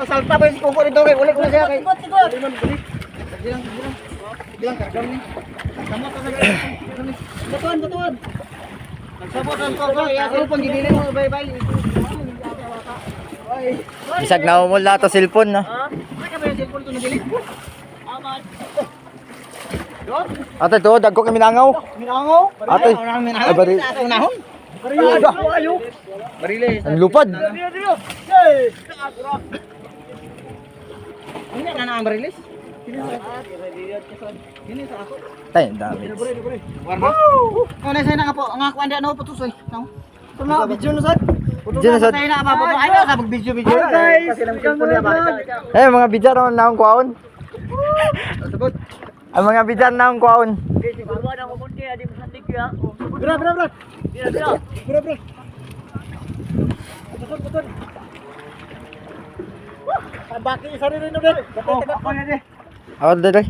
Salta pa yung kuko dito kay ulit ko na siya kay. Bilang, bilang. Bilang kargam ni. Tama ka na. Batuan, batuan. Nagsabot ang kuko, iya ko pang giniling mo bye-bye. Bisag na umula to cellphone no. Ha? Ay ka ba yung cellphone to nabili? Aman. Ate to, dagko kami nangaw. Minango. Ate. Ay, bari. Sa unahon. Bariles. Bariles. Ang lupad. Hindi na na ang ako. Tay, dami. Warna. Oh, nasa na ka po. Ang ako anda no putusoy. No. Tuma video na sad. Video na sad. Tayo na ba po? Ay, sa pag video video. guys, Kasi lang cellphone niya ba? Eh, mga bidyan naman na akong kuwaon. Sabot. Ang mga na na ko munti, adi mo sandik ya. Bra bra bra. Dira, dira. Bra bra. Baki isa rin no dre. Ako na dre. Ako, dali.